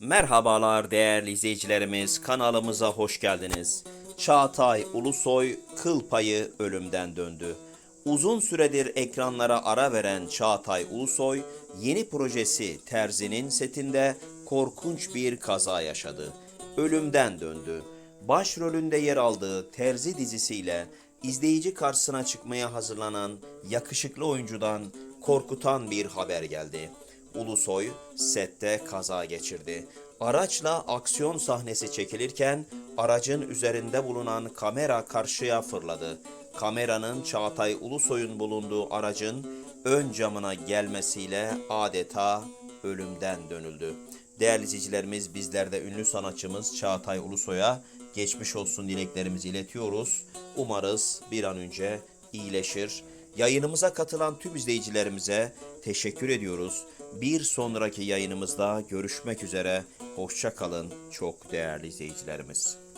Merhabalar değerli izleyicilerimiz, kanalımıza hoş geldiniz. Çağatay Ulusoy kıl payı ölümden döndü. Uzun süredir ekranlara ara veren Çağatay Ulusoy, yeni projesi Terzi'nin setinde korkunç bir kaza yaşadı. Ölümden döndü. Başrolünde yer aldığı Terzi dizisiyle izleyici karşısına çıkmaya hazırlanan yakışıklı oyuncudan korkutan bir haber geldi. Ulusoy sette kaza geçirdi. Araçla aksiyon sahnesi çekilirken aracın üzerinde bulunan kamera karşıya fırladı. Kameranın Çağatay Ulusoy'un bulunduğu aracın ön camına gelmesiyle adeta ölümden dönüldü. Değerli izleyicilerimiz bizler de ünlü sanatçımız Çağatay Ulusoy'a geçmiş olsun dileklerimizi iletiyoruz. Umarız bir an önce iyileşir. Yayınımıza katılan tüm izleyicilerimize teşekkür ediyoruz. Bir sonraki yayınımızda görüşmek üzere. Hoşça kalın çok değerli izleyicilerimiz.